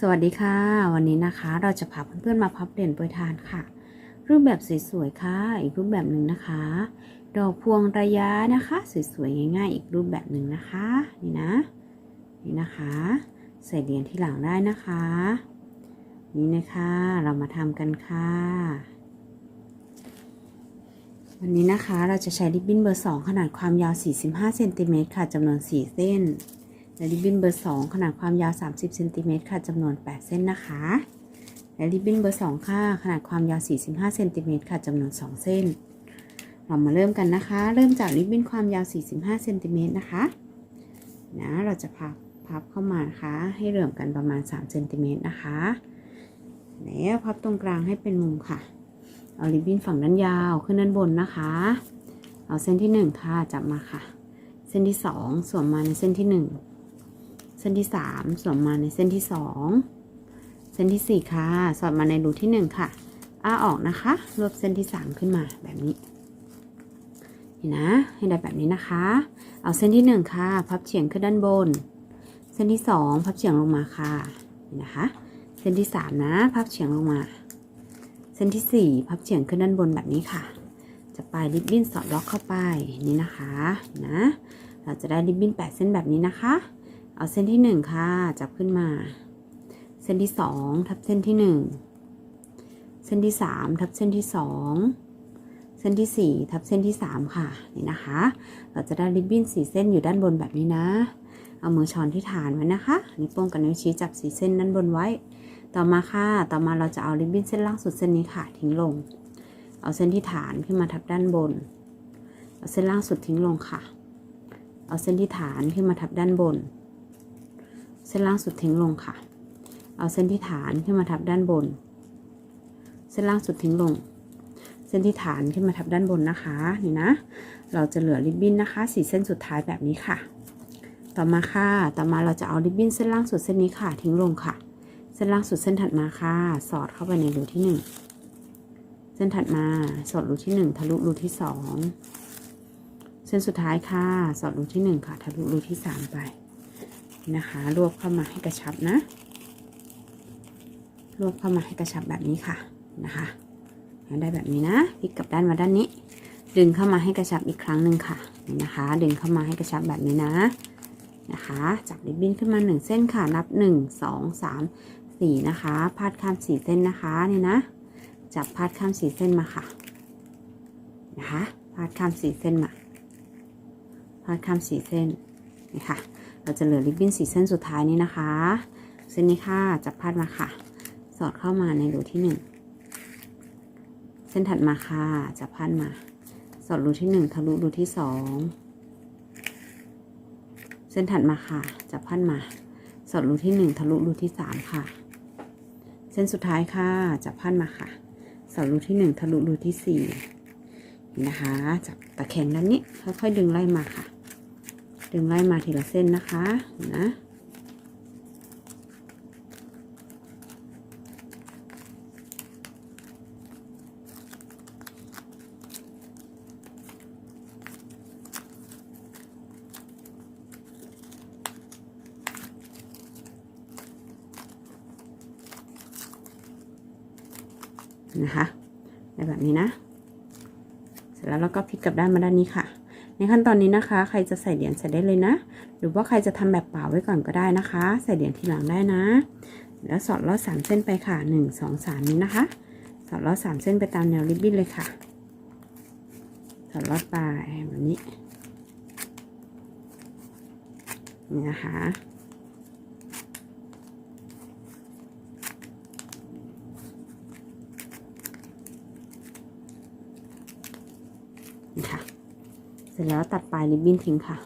สวัสดีค่ะ วันนี้นะคะเราจะพาเพื่อนๆมาพับเหรียญโปรยทานค่ะ รูปแบบสวยๆค่ะ อีกรูปแบบหนึ่งนะคะ ดอกพวงระยะนะคะ สวยๆง่ายๆ อีกรูปแบบหนึ่งนะคะนี่นะนี่นะคะ ใส่เหรียญที่หลังได้นะคะ นี่นะคะเรามาทำกันค่ะ วันนี้นะคะเราจะใช้ริบบิ้นเบอร์ 2 ขนาดความยาว 45เซนติเมตรค่ะจำนวน 4 เส้น และริบบิ้นเบอร์ 2 ขนาดความยาว 30เซนติเมตรค่ะจำนวน 8 เส้นนะคะ และริบบิ้นเบอร์ 2 ค่ะ ขนาดความยาว 45เซนติเมตรค่ะจำนวน 2 เส้น เรามาเริ่มกันนะคะ เริ่มจากริบบิ้นความยาว 45เซนติเมตรนะคะ นะ เราจะพับพับเข้ามานะคะ ให้เหลื่อมกันประมาณ3เซนติเมตรนะคะ แล้วพับตรงกลางให้เป็นมุมค่ะ เอาริบบิ้นฝั่งด้านยาวขึ้นด้านบนนะคะ เอาเส้นที่ 1 ค่ะ จับมาค่ะ เส้นที่ 2สวมมาในเส้นที่ 1 ส้นที่3สวมมาในเส้นที่2เส้นที่4ค่ะ สอดมาในรูที่1ค่ะ อ้าออกนะคะ รวบเส้นที่3ขึ้นมาแบบนี้นี่นะ ให้ได้แบบนี้นะคะ เอาเส้นที่1ค่ะ พับเฉียงขึ้นด้านบน เส้นที่2พับเฉียงลงมาค่ะนี่นะคะ เส้นที่3นะ พับเฉียงลงมา เส้นที่4พับเฉียงขึ้นด้านบนแบบนี้ค่ะ จะปลายริบบิ้นสอดล็อกเข้าไปนี่นะคะ นะ เราจะได้ริบบิ้น8เส้นแบบนี้นะคะ เอาเส้นที่1ค่ะ จับขึ้นมา เส้นที่2ทับเส้นที่1เส้นที่3ทับเส้นที่2เส้นที่4ทับเส้นที่3ค่ะนี่นะคะ เราจะได้ริบบิ้น4เส้นอยู่ด้านบนแบบนี้นะ เอามือช้อนที่ฐานไว้นะคะนิ้วโป้งกับนิ้วชี้จับสีเส้นด้านบนไว้ ต่อมาค่ะต่อมาเราจะเอาริบบิ้นเส้นล่างสุดเส้นนี้ค่ะทิ้งลง เอาเส้นที่ฐานขึ้นมาทับด้านบน เอาเส้นล่างสุดทิ้งลงค่ะ เอาเส้นที่ฐานขึ้นมาทับด้านบน เส้นล่างสุดทิ้งลงค่ะ เอาเส้นที่ฐานขึ้นมาทับด้านบน เส้นล่างสุดทิ้งลง เส้นที่ฐานขึ้นมาทับด้านบนนะคะนี่นะ เราจะเหลือริบบิ้นนะคะสีเส้นสุดท้ายแบบนี้ค่ะ ต่อมาค่ะ ต่อมาเราจะเอาริบบิ้นเส้นล่างสุดเส้นนี้ค่ะ ทิ้งลงค่ะ เส้นล่างสุดเส้นถัดมาค่ะ สอดเข้าไปในรูที่หนึ่งเส้นถัดมาสอดรูที่หนึ่งทะลุรูที่สองเส้นสุดท้ายค่ะ สอดรูที่หนึ่งค่ะ ทะลุรูที่สามไป นะคะ รวบเข้ามาให้กระชับนะ รวบเข้ามาให้กระชับแบบนี้ค่ะนะคะได้แบบนี้นะพลิกกลับด้านมาด้านนี้ ดึงเข้ามาให้กระชับอีกครั้งหนึ่งค่ะนี่นะคะ ดึงเข้ามาให้กระชับแบบนี้นะนะคะจับริบบิ้นขึ้นมาหนึ่งเส้นค่ะนับหนึ่งสองสามสี่นะคะพาดข้ามสี่เส้นนะคะนี่นะ จับพาดข้ามสี่เส้นมาค่ะนะคะพาดข้ามสี่เส้นมาพาดข้ามสี่เส้นนี่ค่ะ เราจะเหลือริบบิ้นสี่เส้นสุดท้ายนี้นะคะ เส้นนี้ค่ะจับพาดมาค่ะ สอดเข้ามาในรูที่หนึ่งเส้นถัดมาค่ะจับพาดมา สอดรูที่หนึ่งทะลุรูที่สองเส้นถัดมาค่ะจับพันมา สอดรูที่หนึ่งทะลุรูที่สามค่ะ เส้นสุดท้ายค่ะจับพันมาค่ะ สอดรูที่หนึ่งทะลุรูที่สี่นะคะจับตะแคงด้านนี้ค่อยๆดึงไล่มาค่ะ ดึงไล่มาทีละเส้นนะคะนะนะคะในแบบนี้นะ เสร็จแล้วเราก็พลิกกลับด้านมาด้านนี้ค่ะ ในขั้นตอนนี้นะคะ ใครจะใส่เหรียญใส่ได้เลยนะ หรือว่าใครจะทำแบบเปล่าไว้ก่อนก็ได้นะคะ ใส่เหรียญทีหลังได้นะ แล้วสอดลอดสามเส้นไปค่ะหนึ่งสองสามนี้นะคะ สอดลอดสามเส้นไปตามแนวริบบิ้นเลยค่ะ สอดลอดไปแบบนี้นี่นะคะ เสร็จแล้วตัดปลายริบบิ้นทิ้งค่ะ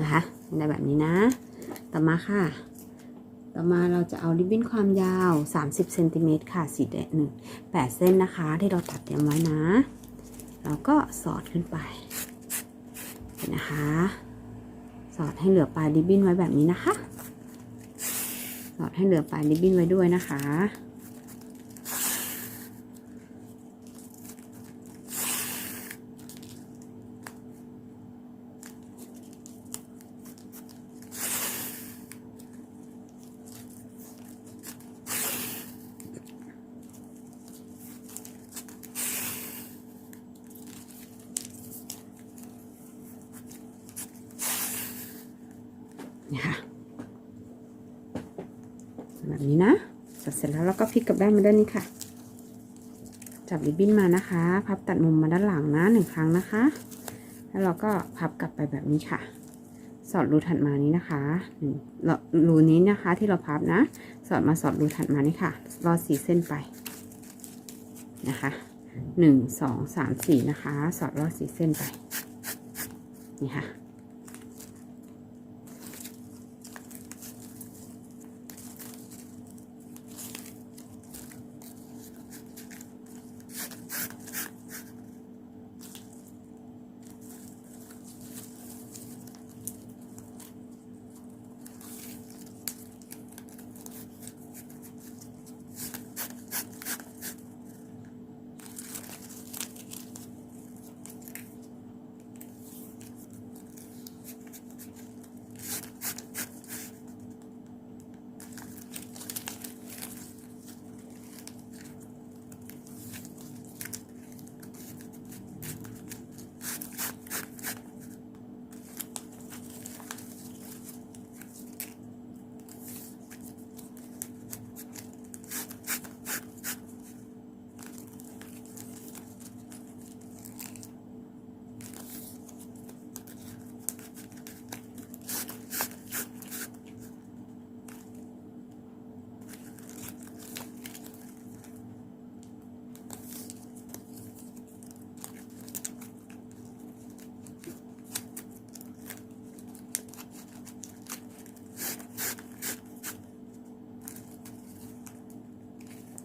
นะคะได้แบบนี้นะ ต่อมาค่ะ ต่อมาเราจะเอาริบบิ้นความยาว 30เซนติเมตรค่ะสีแดงหนึ่งแปดเส้นนะคะ ที่เราตัดเตรียมไว้นะ เราก็สอดขึ้นไปนนะคะ สอดให้เหลือปลายริบบิ้นไว้แบบนี้นะคะ หลอดให้เหลือปลายริบบิ้นไว้ด้วยนะคะ นี้นะสดเสร็จแล้วเราก็พลิกกลับด้านมาด้านนี้ค่ะ จับริบบิ้นมานะคะ พับตัดมุมมาด้านหลังนะหนึ่งครั้งนะคะ แล้วเราก็พับกลับไปแบบนี้ค่ะ สอดรูถัดมานี้นะคะรูนี้นะคะที่เราพับนะ สอดมาสอดรูถัดมานี่ค่ะ รอดสีเส้นไปนะคะหนึ่งสองสามสี่นะคะ สอดรอดสีเส้นไป นี่ค่ะ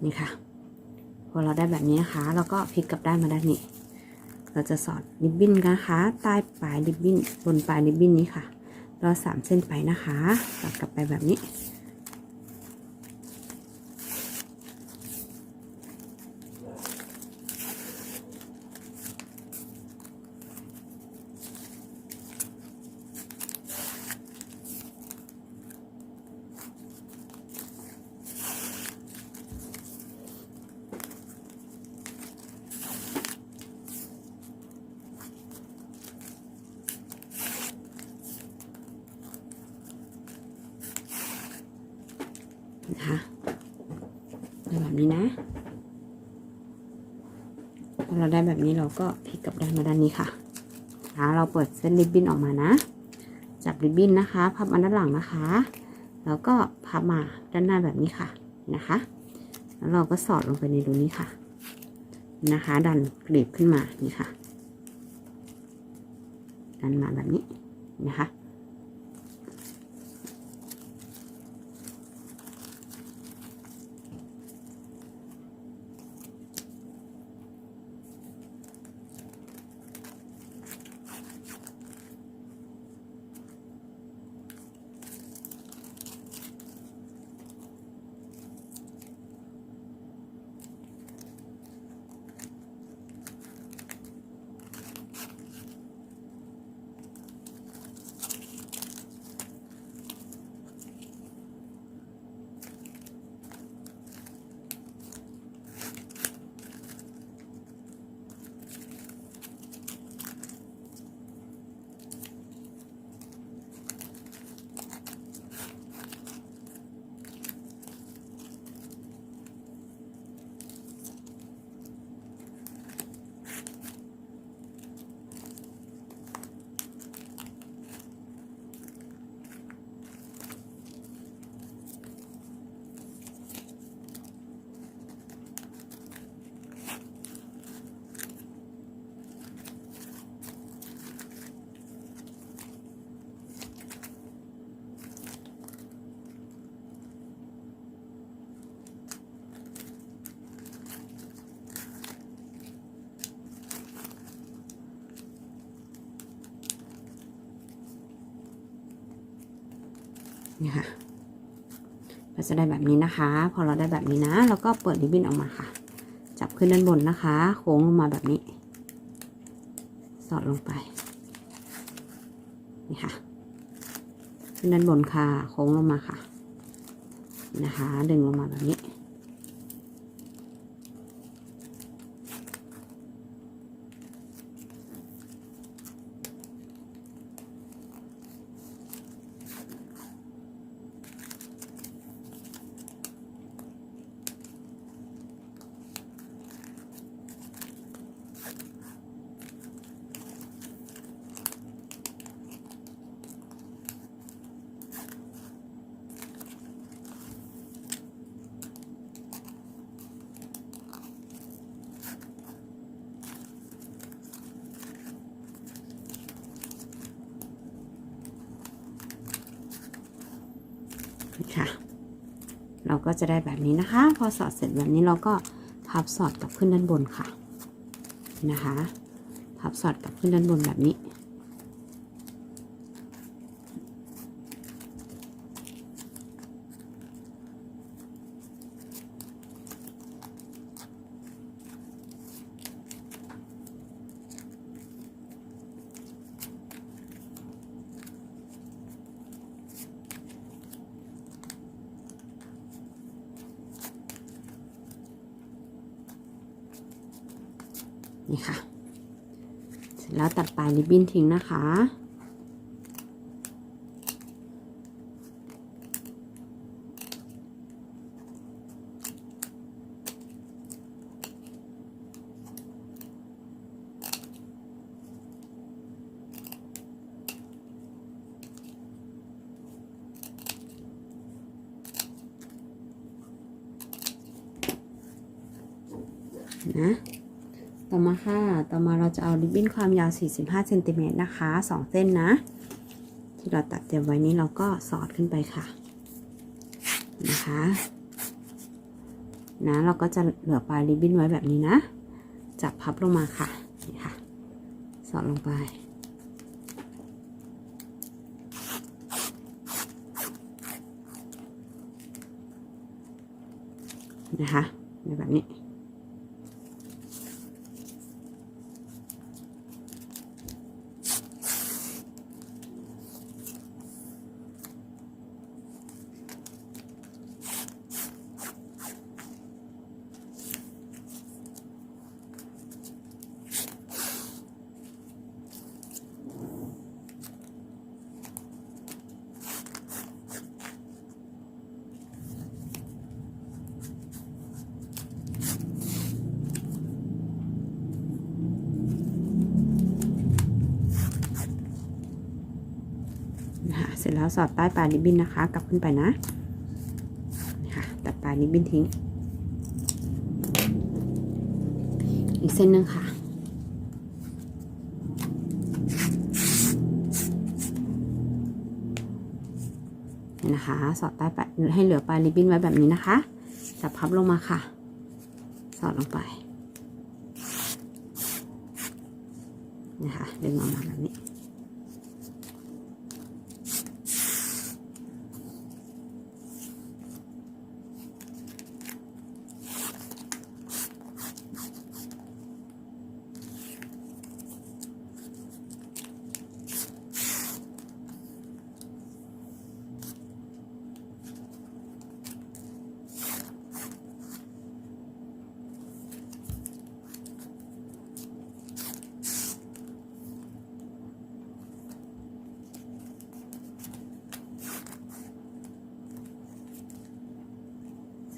นี่ค่ะ พอเราได้แบบนี้นะคะเราก็พลิกกลับด้านมาด้านนี้ เราจะสอดริบบิ้นนะคะใต้ปลายริบบิ้นบนปลายริบบิ้นนี้ค่ะ เราสามเส้นไปนะคะสอดกลับไปแบบนี้ นี้นะพอเราได้แบบนี้เราก็พลิกกลับด้านมาด้านนี้ค่ะนะเราเปิดเส้นริบบิ้นออกมานะ จับริบบิ้นนะคะพับมาด้านหลังนะคะ แล้วก็พับมาด้านหน้าแบบนี้ค่ะนะคะ แล้วเราก็สอดลงไปในรูนี้ค่ะ นะคะ ดันกลีบขึ้นมานี่ค่ะดันมาแบบนี้นะคะ นี่ค่ะเราจะได้แบบนี้นะคะ พอเราได้แบบนี้นะเราก็เปิดริบบิ้นออกมาค่ะ จับขึ้นด้านบนนะคะ โค้งลงมาแบบนี้ สอดลงไป นี่ค่ะ ขึ้นด้านบนค่ะ โค้งลงมาค่ะ นะคะ ดึงลงมาแบบนี้ เรา ก็จะได้แบบนี้นะคะ พอสอดเสร็จแบบนี้เราก็พับสอดกลับขึ้นด้านบนค่ะ นะคะ พับสอดกลับขึ้นด้านบนแบบนี้ นี่ค่ะ เสร็จแล้วตัดปลายริบบิ้นทิ้งนะคะ นะ ต่อมาค่ะ ต่อมาเราจะเอาริบบิ้นความยาว 45เซนติเมตรนะคะ 2 เส้นนะ ที่เราตัดเตรียมไว้นี้เราก็สอดขึ้นไปค่ะ นะคะ นะ เราก็จะเหลือปลายริบบิ้นไว้แบบนี้นะ จับพับลงมาค่ะ นี่ค่ะ สอดลงไป นะคะแบบนี้ นะคะเสอดใต้ปลายริบบิ้นนะคะ กลับขึ้นไปนะนะคะตัดปลายริบบิ้นทิ้ง อีกเส้นหนึ่งค่ะนะคะ สอดใต้ปลายให้เหลือปลายริบบิ้นไว้แบบนี้นะคะจับพับลงมาค่ะ สอดลงไปนะคะดึงออกมาแบบนี้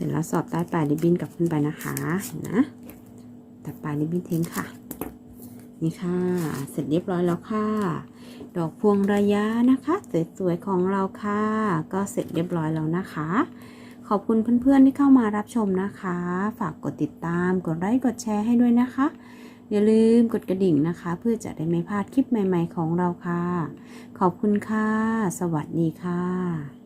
ร็จแล้วสอดใต้ปลายริบบิ้นกลับขึ้นไปนะคะนะตัดปลายริบบิ้นทิ้งค่ะ นี่ค่ะ เสร็จเรียบร้อยแล้วค่ะ ดอกพวงระยะนะคะสวยๆของเราค่ะ ก็เสร็จเรียบร้อยแล้วนะคะ ขอบคุณเพื่อนๆที่เข้ามารับชมนะคะ ฝากกดติดตามกดไลค์กดแชร์ให้ด้วยนะคะ อย่าลืมกดกระดิ่งนะคะ เพื่อจะได้ไม่พลาดคลิปใหม่ ๆ ของเราค่ะ ขอบคุณค่ะ สวัสดีค่ะ